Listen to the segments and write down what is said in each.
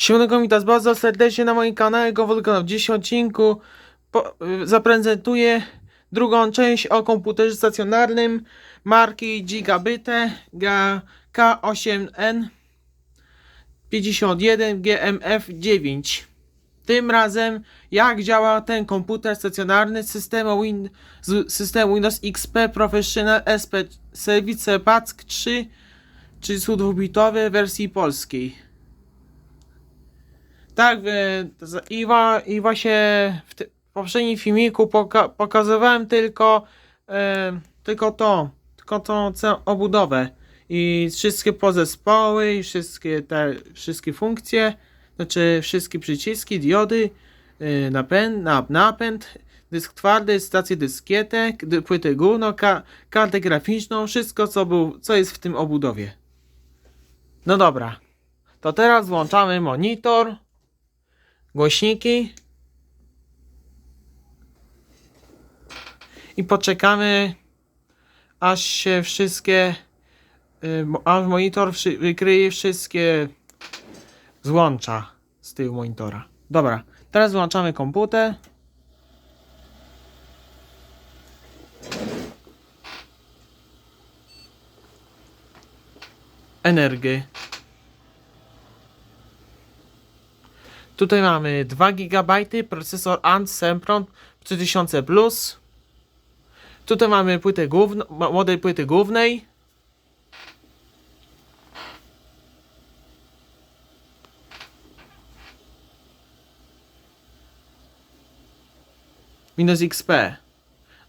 Siemanko, witam bardzo serdecznie na moim kanale Gowolka. W dzisiejszym odcinku po, y, zaprezentuję drugą część o komputerze stacjonarnym marki Gigabite G- K8N 51 GMF9. Tym razem jak działa ten komputer stacjonarny z systemu, Win z systemu Windows XP Professional SP Service Pack 3 32-bitowy w wersji polskiej. Tak, e, z- i, wa, i właśnie w, ty, w poprzednim filmiku poka, pokazywałem tylko, e, tylko to, tylko tą obudowę. I wszystkie pozespoły i wszystkie te, wszystkie funkcje, znaczy wszystkie przyciski, diody, e, napęd, nap, napęd, dysk twardy, stację dyskietek, dy- płytę główną, ka, kartę graficzną, wszystko co, był, co jest w tym obudowie. No dobra, to teraz włączamy monitor głośniki i poczekamy aż się wszystkie y, aż monitor wykryje wszystkie złącza z tyłu monitora. Dobra, teraz włączamy komputer. Energię. Tutaj mamy 2 GB, procesor ANT Sempron 3000 Plus. Tutaj mamy płytę główną, mo- model płyty głównej. Windows XP.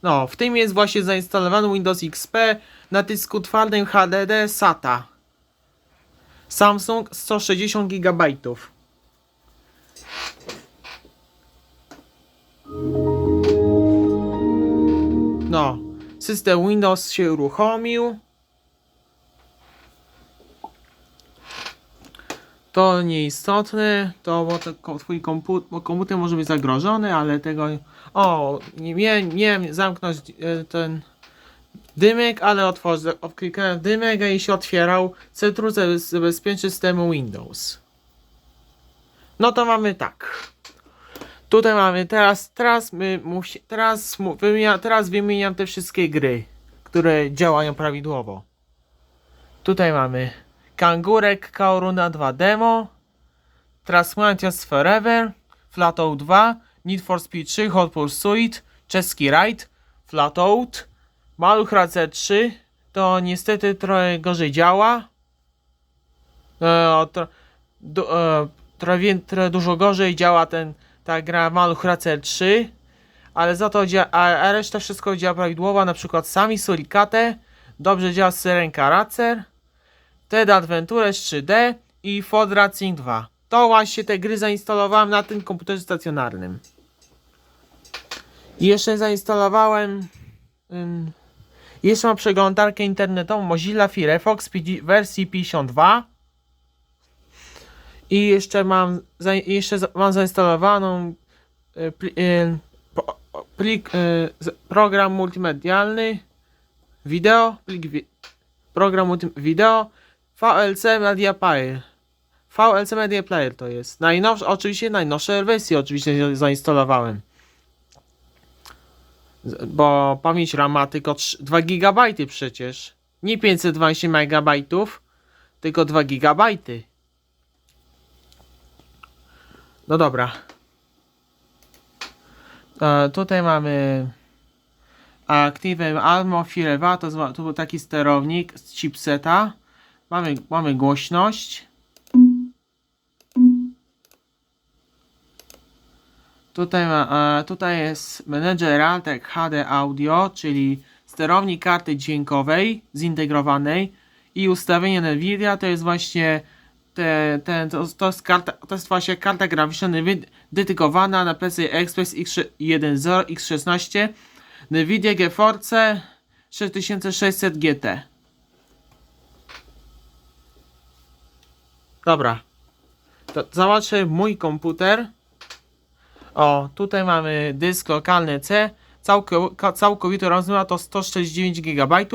No, w tym jest właśnie zainstalowany Windows XP na dysku twardym HDD SATA. Samsung 160 GB. System Windows się uruchomił. To nieistotne, to bo to twój komputer, komputer może być zagrożony, ale tego. O, nie miałem, miałem zamknąć e, ten dymek, ale otworzę, klikałem w dymek i się otwierał Centrum Zabe- Zabezpieczeń Systemu Windows. No to mamy tak. Tutaj mamy teraz, teraz my musi, teraz, wymienia, teraz wymieniam te wszystkie gry, które działają prawidłowo. Tutaj mamy Kangurek Kaoruna 2 Demo, Transmantias Forever, Flatout 2, Need for Speed 3 Hot Pursuit, Czeski Ride, Flatout, Maluch Racer 3, to niestety trochę gorzej działa. E, tro, e, trochę, trochę dużo gorzej działa ten ta gra Maluch Racer 3, ale za to dzia- a, reszta wszystko działa prawidłowo, na przykład Sami Suricate, dobrze działa Syrenka Racer, Ted Adventures 3D i Ford Racing 2. To właśnie te gry zainstalowałem na tym komputerze stacjonarnym. I jeszcze zainstalowałem jeszcze mam przeglądarkę internetową Mozilla Firefox wersji 52 i jeszcze mam, jeszcze mam zainstalowaną e, e, plik, e, program multimedialny, wideo, plik program wideo, VLC Media Player. VLC Media Player to jest. Najnowsze, oczywiście najnowsze wersje oczywiście zainstalowałem. Bo pamięć RAM ma tylko 3, 2 GB przecież. Nie 512 MB, tylko 2 GB. No dobra. E, tutaj mamy Active Almo to, zwa- to był taki sterownik z chipseta. Mamy, mamy głośność. Tutaj, ma, e, tutaj jest menedżer Altec HD Audio, czyli sterownik karty dźwiękowej zintegrowanej i ustawienie NVIDIA to jest właśnie te, ten, to, to, jest karta, to jest właśnie karta graficzna dedykowana na PC Express X10 X16 NVIDIA GeForce 6600 GT Dobra. To zobaczę mój komputer. O, tutaj mamy dysk lokalny C całkow całkowity rozmiar to 149 GB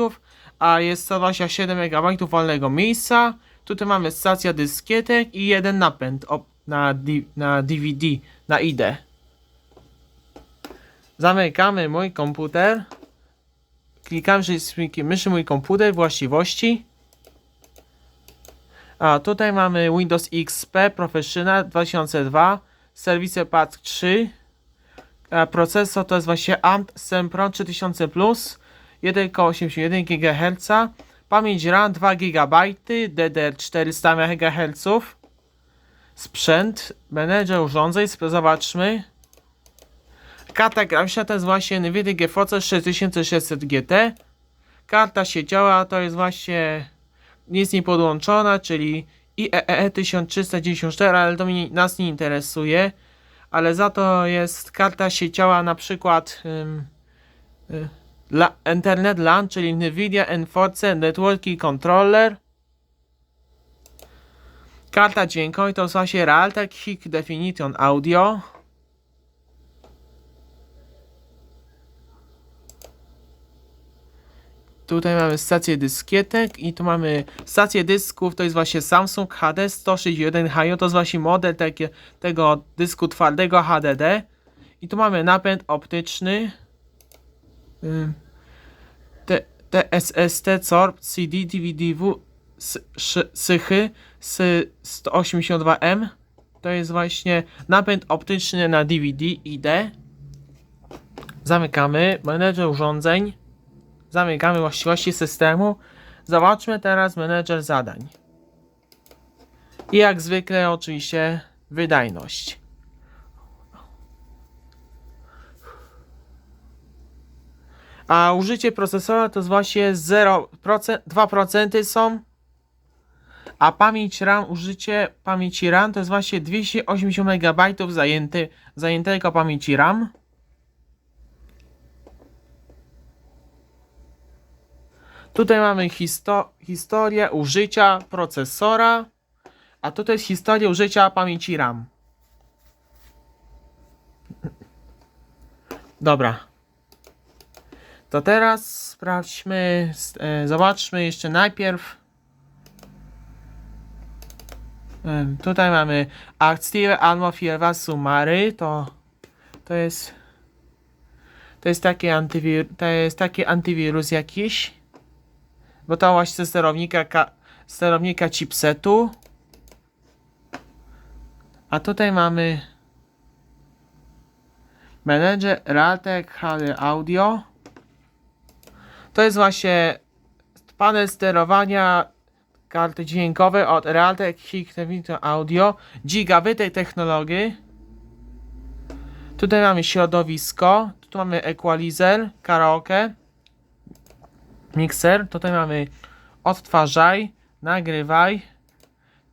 a jest 127 MB wolnego miejsca Tutaj mamy stacja dyskietek i jeden napęd. Na, na DVD, na ID. Zamykamy mój komputer. Klikam przyciskiem myszy mój komputer, właściwości. A tutaj mamy Windows XP Professional 2002, serwisy PAD 3. A procesor to jest właśnie AMD Sempron 3000 Plus, 1,81 GHz. Pamięć RAM 2 GB, DDR 400 MHz. Sprzęt, menedżer urządzeń, zobaczmy. Karta graficzna to jest właśnie NVIDIA GeForce 6600 GT. Karta sieciowa to jest właśnie nic nie podłączona, czyli IEEE 1394, ale to mnie, nas nie interesuje. Ale za to jest karta sieciowa na przykład ym, y, la, Internet LAN, czyli NVIDIA Enforce Networking Controller. Karta dźwiękowa to jest właśnie Realtek High Definition Audio. Tutaj mamy stację dyskietek i tu mamy stację dysków, to jest właśnie Samsung HD 161 HiO, to jest właśnie model takie, tego dysku twardego HDD. I tu mamy napęd optyczny. TSST, CORP, CD, DVD-W, Sychy, S 182M. To jest właśnie napęd optyczny na DVD ID. Zamykamy. Menedżer urządzeń. Zamykamy właściwości systemu. Zobaczmy teraz menedżer zadań. I jak zwykle oczywiście wydajność. A użycie procesora to jest właśnie 0%, 2% są. A pamięć RAM, użycie pamięci RAM to jest właśnie 280 MB zajęty, zajętego pamięci RAM. Tutaj mamy histo historię użycia procesora, a tutaj jest historia użycia pamięci RAM. Dobra. To teraz sprawdźmy, e, zobaczmy jeszcze najpierw. Tutaj mamy Active Almo Firma Sumary, to to jest to jest taki to jest taki antywirus jakiś. Bo to właśnie ze sterownika, ka, sterownika chipsetu. A tutaj mamy Manager Realtek HD Audio. To jest właśnie panel sterowania karty dźwiękowej od Realtek Hikvision Audio. Gigabity technologii. Tutaj mamy środowisko. Tu mamy equalizer, karaoke mikser. Tutaj mamy odtwarzaj, nagrywaj.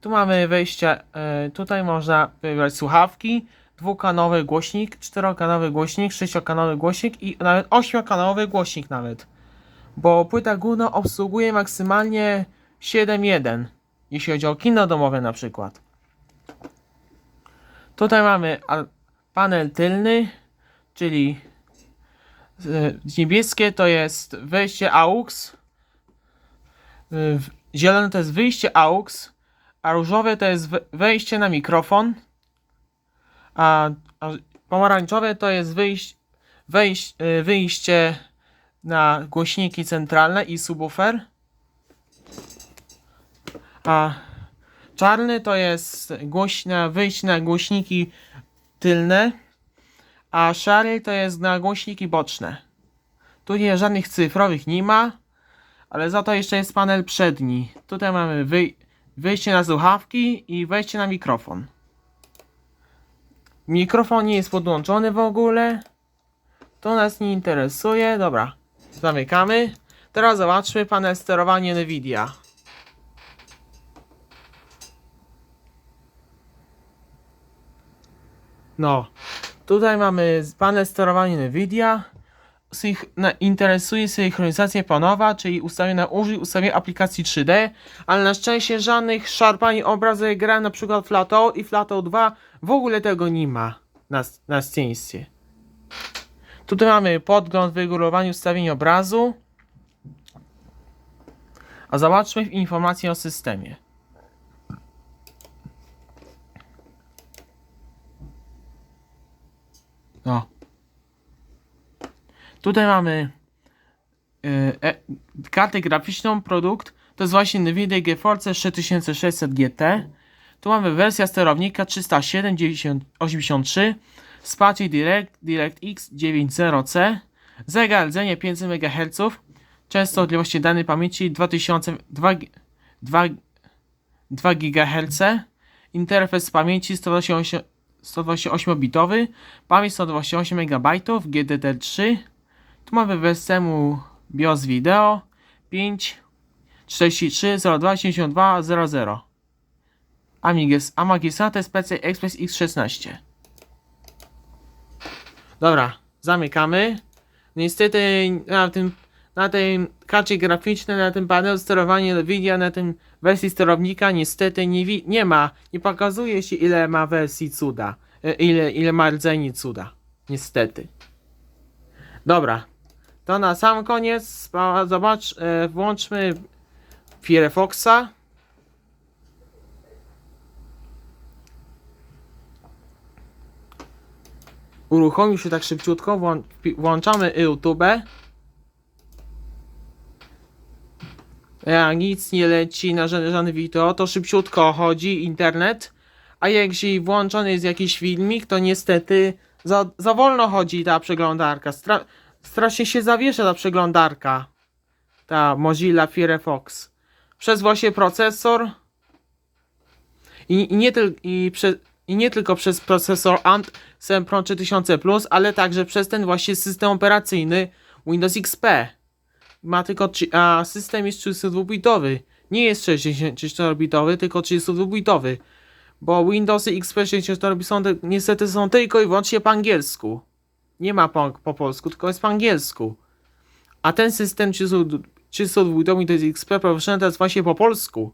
Tu mamy wejście, e, tutaj można wybrać słuchawki, dwukanałowy głośnik, czterokanałowy głośnik, sześciokanałowy głośnik i nawet ośmiokanałowy głośnik nawet. Bo płyta główna obsługuje maksymalnie 7.1, jeśli chodzi o kino domowe na przykład. Tutaj mamy panel tylny, czyli y, Niebieskie to jest wejście AUX. w- Zielone to jest wyjście AUX. A różowe to jest we- wejście na mikrofon. A, pomarańczowe to jest wyjść, wejść, y, wyjście na głośniki centralne i subwoofer. A czarny to jest wyjście na głośniki tylne a szary to jest na głośniki boczne. Tu nie żadnych cyfrowych nie ma, ale za to jeszcze jest panel przedni. Tutaj mamy wyj wyjście na słuchawki i wejście na mikrofon. Mikrofon nie jest podłączony w ogóle. To nas nie interesuje. Dobra, zamykamy. Teraz zobaczmy panel sterowania Nvidia. No, Tutaj mamy panel sterowania NVIDIA. Sych, na, interesuje synchronizacja panowa, czyli ustawienia użyj ustawienia aplikacji 3D, ale na szczęście żadnych szarpań obrazek gra, na przykład Flatout i Flatout 2, w ogóle tego nie ma na, na scieństwie. Tutaj mamy podgląd, wygórowanie, ustawienie obrazu. A zobaczmy informacje o systemie. No. Tutaj mamy y, e, kartę graficzną, produkt. To jest właśnie NVIDIA GeForce 3600 GT. Tu mamy wersja sterownika 307, 83 Spacie Direct, DirectX 90C, zegar rdzenie 500 MHz, częstotliwości danej pamięci 2000, 2, 2, 2 GHz, interfejs pamięci 128, 128-bitowy, pamięć 128 MB, GDDR3, tu mamy BIOS Video 5 43 02 72 00 Amigas, Amagisate Specy Express X16 Dobra, zamykamy. Niestety na tym na tej karcie graficznej, na tym panelu sterowania Nvidia, na tym wersji sterownika niestety nie, nie ma, nie pokazuje się ile ma wersji cuda, e, ile, ile ma rdzeni cuda. Niestety. Dobra, to na sam koniec zobacz, e, włączmy Firefoxa. Uruchomił się tak szybciutko, włączamy YouTube. Jak nic nie leci na żadne, żadne wideo, to szybciutko chodzi internet. A jeśli włączony jest jakiś filmik, to niestety za, za wolno chodzi ta przeglądarka. Stra strasznie się zawiesza ta przeglądarka. Ta Mozilla Firefox. Przez właśnie procesor. I, i, nie, tyl i, I nie tylko przez procesor AMD Sempron 3000 Plus, ale także przez ten właśnie system operacyjny Windows XP. Ma tylko, a system jest 32-bitowy. Nie jest 64-bitowy, tylko 32-bitowy. Bo Windowsy XP 64 są te, niestety są tylko i wyłącznie po angielsku. Nie ma po, po polsku, tylko jest po angielsku. A ten system 32-bitowy to jest XP Professional, to jest właśnie po polsku.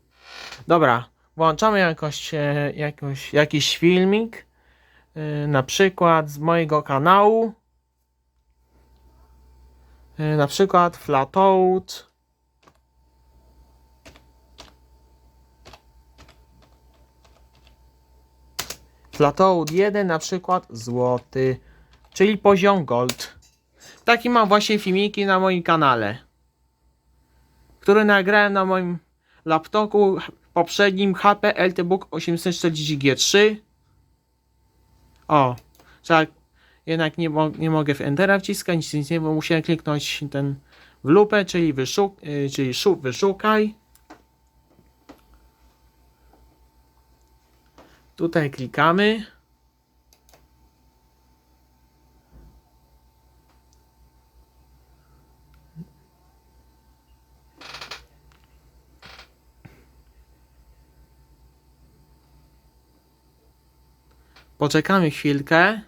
Dobra, włączamy jakoś, e, jakoś, jakiś filmik. e, Na przykład z mojego kanału. E, Na przykład Flatout. Flatout 1 na przykład złoty, czyli poziom gold. Taki mam właśnie filmiki na moim kanale, który nagrałem na moim laptopu poprzednim HP LTBook 840G3. O, tak, jednak nie, mo nie mogę w Entera wciskać, nic, nic nie, bo musiałem kliknąć ten w lupę, czyli, wyszuk y, czyli szu wyszukaj. Tutaj klikamy. Poczekamy chwilkę,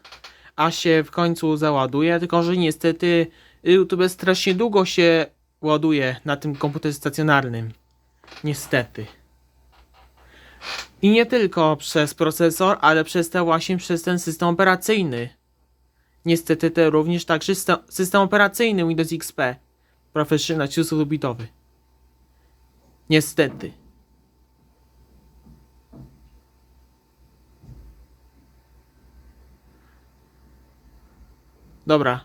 aż się w końcu załaduje, tylko że niestety YouTube strasznie długo się ładuje na tym komputerze stacjonarnym. Niestety. I nie tylko przez procesor, ale przez te właśnie przez ten system operacyjny. Niestety te również także system, operacyjny Windows XP. Professional 32-bitowy. Niestety. Dobra.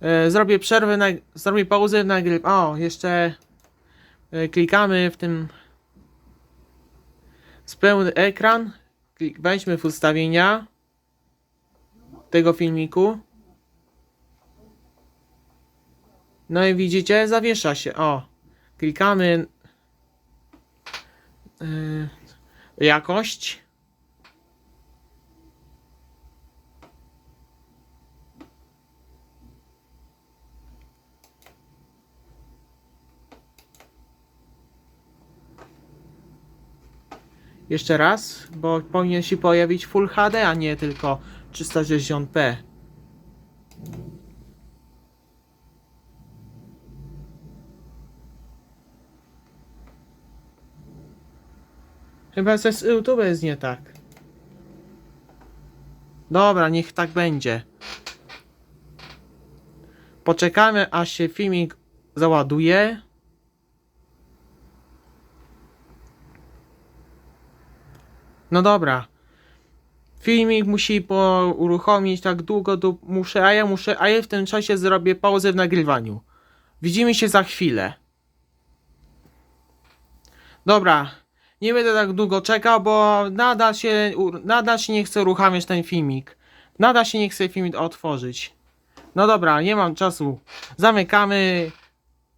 E, zrobię przerwę, na, zrobię pauzę na gry. O, jeszcze e, klikamy w tym spełny ekran. Wejdźmy w ustawienia tego filmiku. No i widzicie, zawiesza się. O, klikamy e, jakość. Jeszcze raz, bo powinien się pojawić Full HD, a nie tylko 360p. Chyba z YouTube jest nie tak. Dobra, niech tak będzie. Poczekamy aż się filmik załaduje. No dobra. filmik musi po uruchomić tak długo, muszę, a ja muszę, a ja w tym czasie zrobię pauzę w nagrywaniu. Widzimy się za chwilę. Dobra, nie będę tak długo czekał, bo nadal się, nadal się nie chce uruchamiać ten filmik. Nadal się nie chce filmik otworzyć. No dobra, nie mam czasu. Zamykamy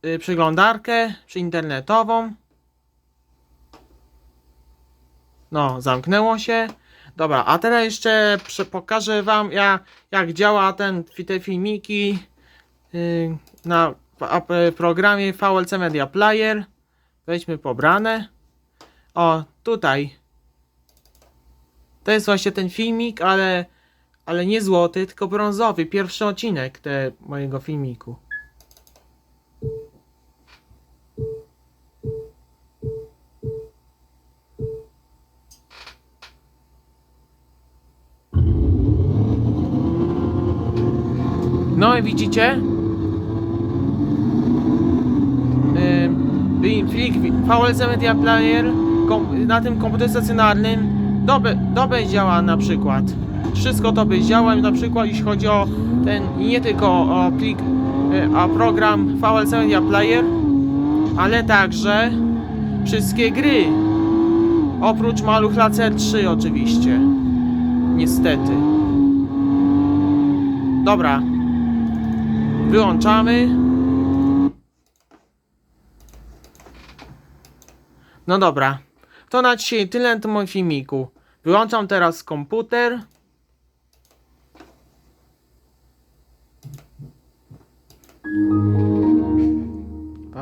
y, przeglądarkę przy internetową. No, zamknęło się. Dobra, a teraz jeszcze pokażę wam jak, jak działa ten, te filmiki yy, na programie VLC Media Player. Weźmy pobrane. O, tutaj. To jest właśnie ten filmik, ale, ale nie złoty, tylko brązowy. Pierwszy odcinek te mojego filmiku. No i widzicie? Ym, Plik VLC Media Player na tym komputerze stacjonarnym dobę, dobę działa na przykład. Wszystko to by działa na przykład jeśli chodzi o ten, nie tylko o plik, y, a program VLC Media Player, ale także wszystkie gry. Oprócz Maluch Lacer 3 oczywiście. Niestety. Dobra. Wyłączamy. No dobra. To na dzisiaj tyle na moim filmiku. Wyłączam teraz komputer.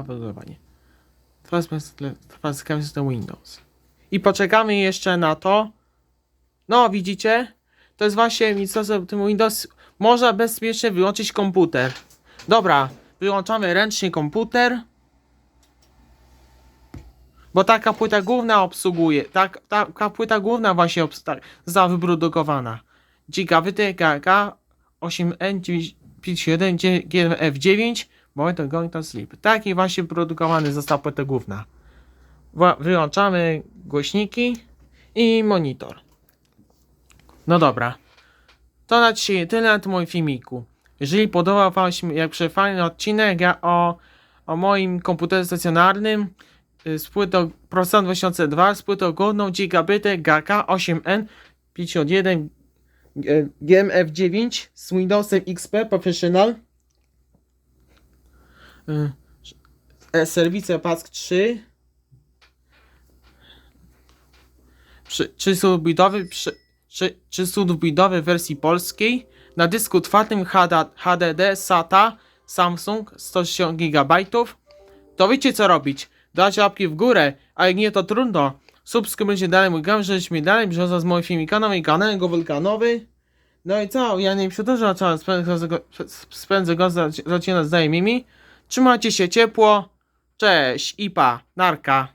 Wylogowanie. Teraz trwa system Windows. I poczekamy jeszcze na to. No, widzicie? To jest właśnie miejsce tym Windows. Można bezpiecznie wyłączyć komputer. Dobra, wyłączamy ręcznie komputer. Bo taka płyta główna obsługuje. Tak, taka płyta główna właśnie obs- tak, została wyprodukowana. Gigabity GK 8N57 GF9 Moment going to sleep. Taki właśnie produkowany została płyta główna. Wyłączamy głośniki i monitor. No dobra. To na dzisiaj tyle na tym moim filmiku. Jeżeli podobał Wam się jak fajny odcinek ja o, o moim komputerze stacjonarnym y, z płytą Procent 2002 z płytą główną gigabity GK 8N 51 e, GMF9 z Windowsem XP Professional. Y, serwice PASK 3 przy, 300-bitowy przy, trzy- 300-bitowy w wersji polskiej na dysku twardym HD, HDD SATA Samsung 160 GB to wiecie co robić. Dać łapki w górę a jak nie to trudno. Subskrybujcie dalej mój kanał żebyś mnie dalej brzozał z moimi filmikami i kanałem Wulkanowy no i co, ja nie przedłużam czas, spędzę go, go zaczyna z znajomymi. Trzymajcie się ciepło, cześć i pa, narka.